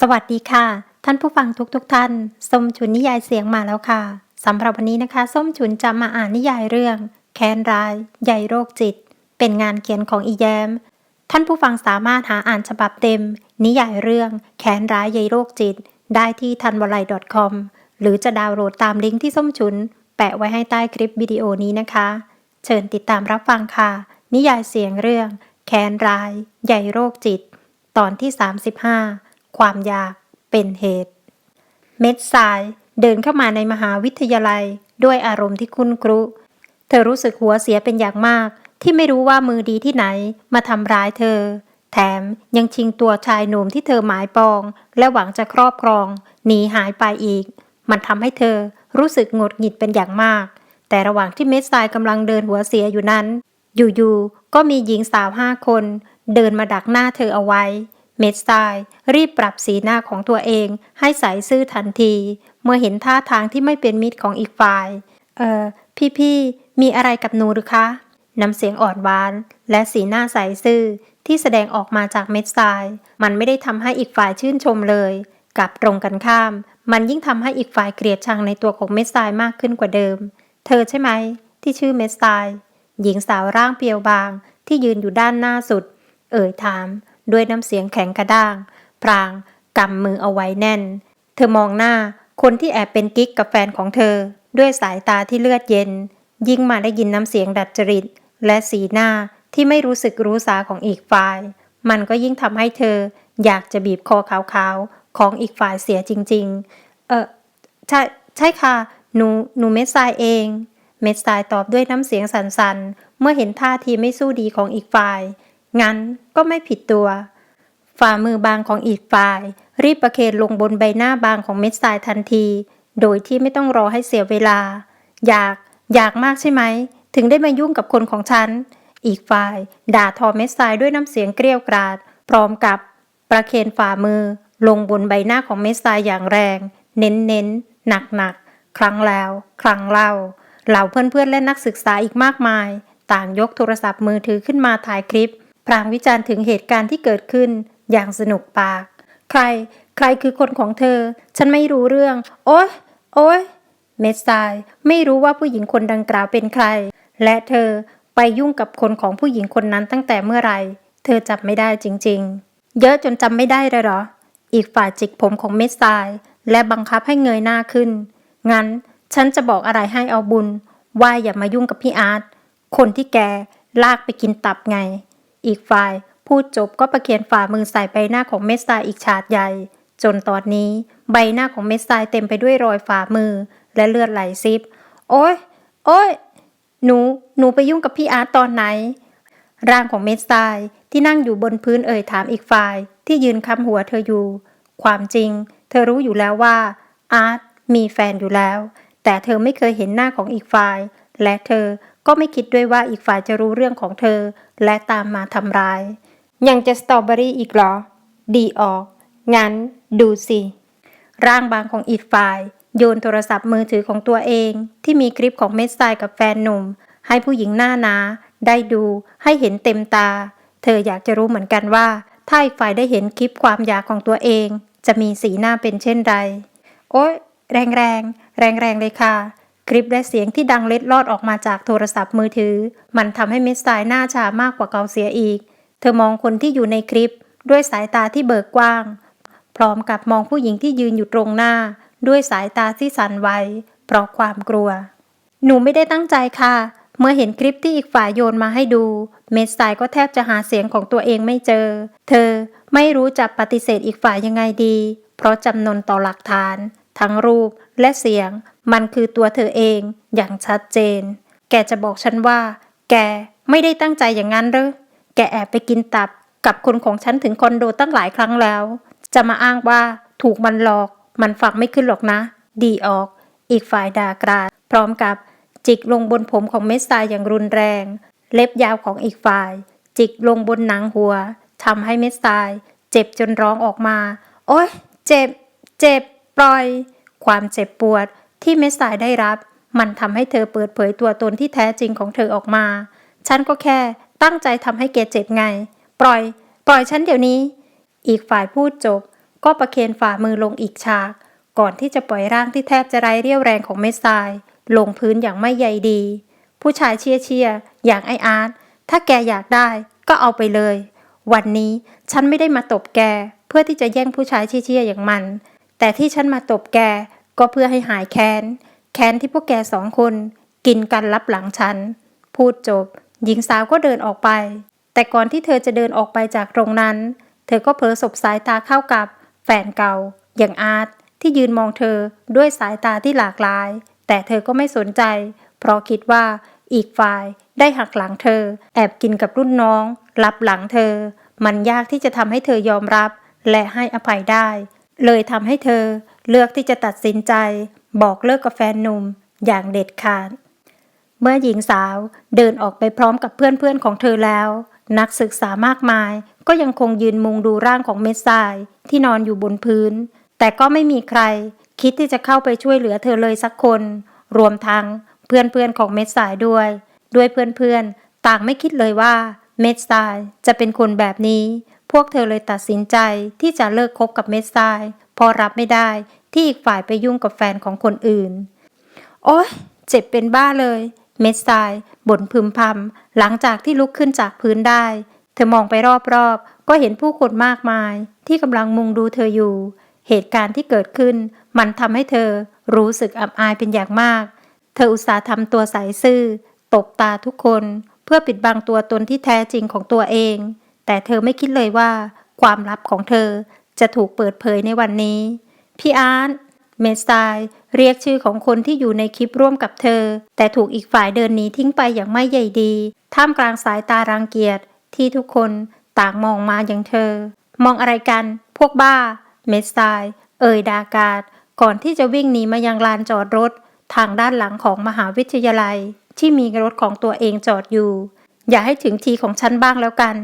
สวัสดีค่ะ ท่านผู้ฟังทุกๆทท่าน ส้มฉุนนิยายเสียงมาแล้วค่ะสำหรับวันนี้นะคะ ส้มฉุนจะมาอ่านนิยายเรื่อง แคนร้าย ใหญ่โรคจิต เป็นงานเขียนของอีแยม ท่านผู้ฟังสามารถหาอ่านฉบับเต็ม นิยายเรื่อง แคนร้ายใหญ่โรคจิต ได้ที่ทันวลัย .com หรือจะดาวน์โหลดตามลิงก์ที่ส้มฉุน แปะไว้ให้ใต้คลิปวิดีโอนี้นะคะ เชิญติดตามรับฟังค่ะ นิยายเสียงเรื่อง แค้นร้าย ใหญ่โรคจิต ตอนที่ 35 ความอยากเป็นเหตุ เม็ดทรายเดินเข้ามาในมหาวิทยาลัย ด้วยอารมณ์ที่คุ้นครุ เธอรู้สึกหัวเสียเป็นอย่างมาก ที่ไม่รู้ว่ามือดีที่ไหนมาทำร้ายเธอ แถมยังชิงตัวชายหนุ่มที่เธอหมายปอง และหวังจะครอบครองหนีหายไปอีก มันทำให้เธอรู้สึกหงุดหงิดเป็นอย่างมากแต่ระหว่างที่เม็ดทรายกำลังเดินหัวเสียอยู่นั้น อยู่ๆ ก็มีหญิงสาวห้าคน เดินมาดักหน้าเธอเอาไว้ เม็ดทรายรีบปรับสีหน้าของตัวเองให้ใสซื่อทันที เมื่อเห็นท่าทางที่ไม่เป็นมิตรของอีกฝ่าย เออพี่ๆ มีอะไรกับหนูหรือคะน้ำเสียงอ่อนหวาน และสีหน้าใสซื่อที่แสดงออกมาจากเม็ดทรายมันไม่ได้ทำให้อีกฝ่ายชื่นชมเลยกลับตรงกันข้าม มันยิ่งทำให้อีกฝ่ายเกลียดชังในตัวของเม็ดทรายมากขึ้นกว่าเดิม เธอใช่ไหม ที่ชื่อเม็ดทราย หญิงสาวร่างเปียวบางที่ยืนอยู่ด้านหน้าสุด เอ่ยถาม ด้วยน้ำเสียงแข็งกระด้าง พรางกำมือเอาไว้แน่น เธอมองหน้าคนที่แอบเป็นกิ๊กกับแฟนของเธอ ด้วยสายตาที่เลือดเย็น ยิ่งมาได้ยินน้ำเสียงดัดจริต และสีหน้าที่ไม่รู้สึกรู้สาของอีกฝ่าย มันก็ยิ่งทำให้เธอ อยากจะบีบคอขาวๆของอีกฝ่ายเสียจริง ๆ เออใช่ใช่ค่ะ หนู หนูเม็ดทรายเอง เม็ดทรายตอบด้วยน้ำเสียงสั่นๆ เมื่อเห็นท่าทีไม่สู้ดีของอีกฝ่าย งั้นก็ไม่ผิดตัว ฝ่ามือบางของอีกฝ่าย รีบประเคนลงบนใบหน้าบางของเม็ดทรายทันที โดยที่ไม่ต้องรอให้เสียเวลา อยาก อยากมากใช่ไหม ถึงได้มายุ่งกับคนของฉัน อีกฝ่าย ด่าทอเม็ดทรายด้วยน้ำเสียงเกรี้ยวกราด พร้อมกับ ประเคนฝ่ามือ ลงบนใบหน้าของเม็ดทรายอย่างแรง เน้นเน้นหนักหนักๆครั้งแล้ว ครั้งเล่า เหล่าเพื่อนๆและนักศึกษาอีกมากมาย ต่างยกโทรศัพท์มือถือขึ้นมาถ่ายคลิป พรางวิจารณ์ถึงเหตุการณ์ที่เกิดขึ้น อย่างสนุกปาก ใคร ใครคือคนของเธอ ฉันไม่รู้เรื่อง โอ๊ย โอ๊ย เมสไซายไม่รู้ว่าผู้หญิงคนดังกล่าวเป็นใคร และเธอไปยุ่งกับคนของผู้หญิงคนนั้นตั้งแต่เมื่อไหร่เธอจับไม่ได้จริงๆ เยอะจนจำไม่ได้เลยเหรอ อีกฝ่ายจิกผมของเมสไซายและบังคับให้เงยหน้าขึ้น งั้น ฉันจะบอกอะไรให้เอาบุญ ว่าอย่ามายุ่งกับพี่อาร์ตคนที่แกลากไปกินตับไง อีกฝ่ายพูดจบก็ประเคียนฝ่ามือใส่ใบหน้าของเมสไซายอีกฉาดใหญ่ จนตอนนี้ใบหน้าของเมสไซายเต็มไปด้วยรอยฝ่ามือ และเลือดไหลซิบ โอ๊ยโอ๊ยหนู หนูไปยุ่งกับพี่อาร์ตตอนไหน ร่างของเมสไซายที่นั่งอยู่บนพื้นเอ่ยถามอีกฝ่าย ที่ยืนค้ำหัวเธออยู่ ความจริง เธอรู้อยู่แล้วว่าอาร์ตมีแฟนอยู่แล้ว แต่เธอไม่เคยเห็นหน้าของอีกฝ่าย และเธอก็ไม่คิดด้วยว่าอีกฝ่ายจะรู้เรื่องของเธอ และตามมาทำร้าย ยังจะสตรอเบอรี่อีกเหรอ ดีออก งั้น ดูสิ ร่างบางของอีกฝ่าย โยนโทรศัพท์มือถือของตัวเอง ที่มีคลิปของเมสไซายกับแฟนหนุ่ม ให้ผู้หญิงหน้าหนา ได้ดู ให้เห็นเต็มตา เธออยากจะรู้เหมือนกันว่า ถ้าอีกฝ่ายได้เห็นคลิปความอยากของตัวเอง จะมีสีหน้าเป็นเช่นไร โอ๊ย แรงแรง แรงๆเลยค่ะ คลิปและเสียงที่ดังเล็ดลอดออกมาจากโทรศัพท์มือถือ มันทำให้เมสไซหน้าชามากกว่าเกาเสียอีก เธอมองคนที่อยู่ในคลิป ด้วยสายตาที่เบิกกว้าง พร้อมกับมองผู้หญิงที่ยืนอยู่ตรงหน้า ด้วยสายตาที่สั่นไหวเพราะความกลัว หนูไม่ได้ตั้งใจค่ะ เมื่อเห็นคลิปที่อีกฝ่ายโยนมาให้ดู เมสไซายก็แทบจะหาเสียงของตัวเองไม่เจอ เธอไม่รู้จะปฏิเสธอีกฝ่ายยังไงดี เพราะจำนนต่อหลักฐาน ทั้งรูปและเสียง มันคือตัวเธอเองอย่างชัดเจน แกจะบอกฉันว่า แกไม่ได้ตั้งใจอย่างนั้นหรือแกแอบไปกินตับกับคนของฉันถึงคอนโดตั้งหลายครั้งแล้ว จะมาอ้างว่าถูกมันหลอก มันฝักไม่ขึ้นหรอกนะ ดีออก อีกฝ่ายด่ากราด พร้อมกับจิกลงบนผมของเมสซายอย่างรุนแรง เล็บยาวของอีกฝ่าย จิกลงบนหนังหัวทำให้เมสซายเจ็บจนร้องออกมา โอ๊ย เจ็บ เจ็บ ปล่อย ความเจ็บปวดที่เมสซายได้รับ มันทำให้เธอเปิดเผยตัวตนที่แท้จริงของเธอออกมา ฉันก็แค่ตั้งใจทำให้แกเจ็บไง ปล่อย ปล่อยฉันเดี๋ยวนี้ อีกฝ่ายพูดจบ ก็ประเคนฝ่ามือลงอีกฉาก ก่อนที่จะปล่อยร่างที่แทบจะไร้เรี่ยวแรงของเม็ดทราย ลงพื้นอย่างไม่ใยดี ผู้ชายเชียร์เชียร์อย่างไออาร์ตถ้าแกอยากได้ก็เอาไปเลย วันนี้ฉันไม่ได้มาตบแก เพื่อที่จะแย่งผู้ชายเชียร์เชียร์อย่างมัน แต่ที่ฉันมาตบแกก็เพื่อให้หายแค้น แค้นที่พวกแกสองคน กินกันลับหลังฉัน พูดจบ หญิงสาวก็เดินออกไป แต่ก่อนที่เธอจะเดินออกไปจากตรงนั้น เธอก็เผลอสบสายตาเข้ากับ แฟนเก่า อย่างอาร์ตที่ยืนมองเธอด้วยสายตาที่หลากหลาย แต่เธอก็ไม่สนใจ เพราะคิดว่าอีกฝ่ายได้หักหลังเธอ แอบกินกับรุ่นน้องรับหลังเธอ มันยากที่จะทำให้เธอยอมรับ และให้อภัยได้ เลยทำให้เธอเลือกที่จะตัดสินใจ บอกเลิกกับแฟนหนุ่มอย่างเด็ดขาด เมื่อหญิงสาวเดินออกไปพร้อมกับเพื่อนๆของเธอแล้ว นักศึกษามากมาย ก็ยังคงยืนมุงดูร่างของเม็ดทรายที่นอนอยู่บนพื้น แต่ก็ไม่มีใคร คิดที่จะเข้าไปช่วยเหลือเธอเลยสักคน รวมทั้งเพื่อนๆของเม็ดทรายด้วย ด้วยเพื่อนๆต่างไม่คิดเลยว่าเม็ดทรายจะเป็นคนแบบนี้ พวกเธอเลยตัดสินใจที่จะเลิกคบกับเม็ดทรายพอรับไม่ได้ที่อีกฝ่ายไปยุ่งกับแฟนของคนอื่น โอ๊ย เจ็บเป็นบ้าเลย เม็ดทรายบ่นพึมพำหลังจากที่ลุกขึ้นจากพื้นได้ เธอมองไปรอบๆ ก็เห็นผู้คนมากมาย ที่กำลังมุงดูเธออยู่ เหตุการณ์ที่เกิดขึ้น มันทำให้เธอรู้สึกอับอายเป็นอย่างมาก เธออุตส่าห์ทำตัวใสซื่อ ตบตาทุกคน เพื่อปิดบังตัวตนที่แท้จริงของตัวเอง แต่เธอไม่คิดเลยว่า ความลับของเธอจะถูกเปิดเผยในวันนี้ พี่อาร์ตเมสไตล์เรียกชื่อของคนที่อยู่ในคลิปร่วมกับเธอ แต่ถูกอีกฝ่ายเดินหนีทิ้งไปอย่างไม่ใยดี ท่ามกลางสายตารังเกียจที่ทุกคนต่างมองมาอย่างเธอ มองอะไรกัน พวกบ้า เมสไตล์เอ่ยดากาศ ก่อนที่จะวิ่งหนีมายังลานจอดรถ ทางด้านหลังของมหาวิทยาลัย ที่มีรถของตัวเองจอดอยู่ อย่าให้ถึงทีของฉันบ้างแล้วกัน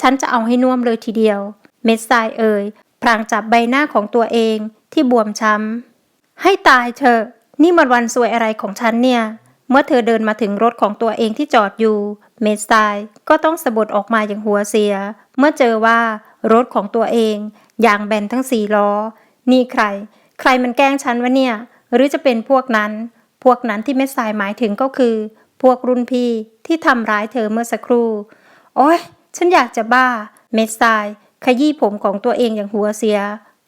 ฉันจะเอาให้น่วมเลยทีเดียว เมสไซเอ่ยพลางจับใบหน้าของตัวเองที่บวมช้ำ ให้ตายเถอะนี่มันวันสวยอะไรของฉันเนี่ย เมื่อเธอเดินมาถึงรถของตัวเองที่จอดอยู่ เมสไซก็ต้องสะบัดออกมาอย่างหัวเสีย เมื่อเจอว่ารถของตัวเองยางแบนทั้งสี่ล้อ นี่ใคร ใครมันแกล้งฉันวะเนี่ย หรือจะเป็นพวกนั้น พวกนั้นที่เมสไซหมายถึงก็คือ พวกรุ่นพี่ที่ทำร้ายเธอเมื่อสักครู่ โอ๊ย ฉันอยากจะบ้า เมสไซขยี้ผมของตัวเองอย่างหัวเสีย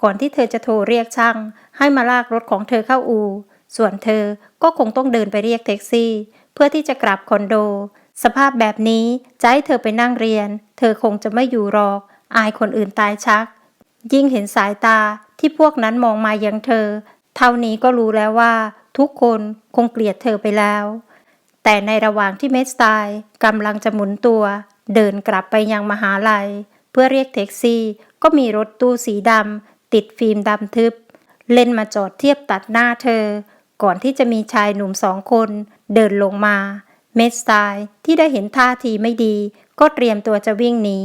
ก่อนที่เธอจะโทรเรียกช่าง ให้มาลากรถของเธอเข้าอู่ ส่วนเธอก็คงต้องเดินไปเรียกแท็กซี่ เพื่อที่จะกลับคอนโด สภาพแบบนี้จะให้เธอไปนั่งเรียน เธอคงจะไม่อยู่หรอก อายคนอื่นตายชัก ยิ่งเห็นสายตาที่พวกนั้นมองมายังเธอ เท่านี้ก็รู้แล้วว่า ทุกคนคงเกลียดเธอไปแล้ว แต่ในระหว่างที่เมสไตล์กำลังจะหมุนตัว เดินกลับไปยังมหาลัย เพื่อเรียกแท็กซี่ ก็มีรถตู้สีดำติดฟิล์มดำทึบ เล่นมาจอดเทียบตัดหน้าเธอ ก่อนที่จะมีชายหนุ่มสองคน เดินลงมา เมสไตล์ที่ได้เห็นท่าทีไม่ดี ก็เตรียมตัวจะวิ่งหนี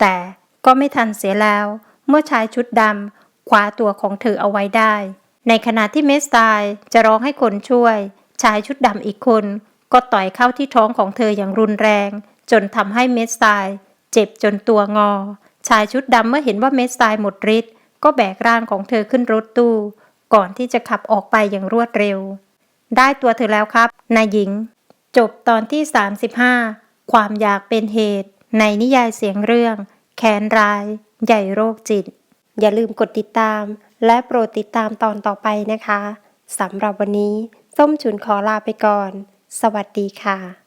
แต่ก็ไม่ทันเสียแล้ว เมื่อชายชุดดำคว้าตัวของเธอเอาไว้ได้ ในขณะที่เมสไตล์จะร้องให้คนช่วย ชายชุดดำอีกคน ก็ต่อยเข้าที่ท้องของเธออย่างรุนแรง จนทำให้เมสไตล์เจ็บจนตัวงอ ชายชุดดำเมื่อเห็นว่าเมสไตล์หมดฤทธิ์ก็แบกร่างของเธอขึ้นรถตู้ ก่อนที่จะขับออกไปอย่างรวดเร็ว ได้ตัวเธอแล้วครับ นายหญิง จบตอนที่ 35 ความอยากเป็นเหตุ ในนิยายเสียงเรื่องแคนราย ใหญ่โรคจิต อย่าลืมกดติดตาม และโปรดติดตามตอนต่อไปนะคะสำหรับวันนี้ ส้มฉุนขอลาไปก่อน สวัสดีค่ะ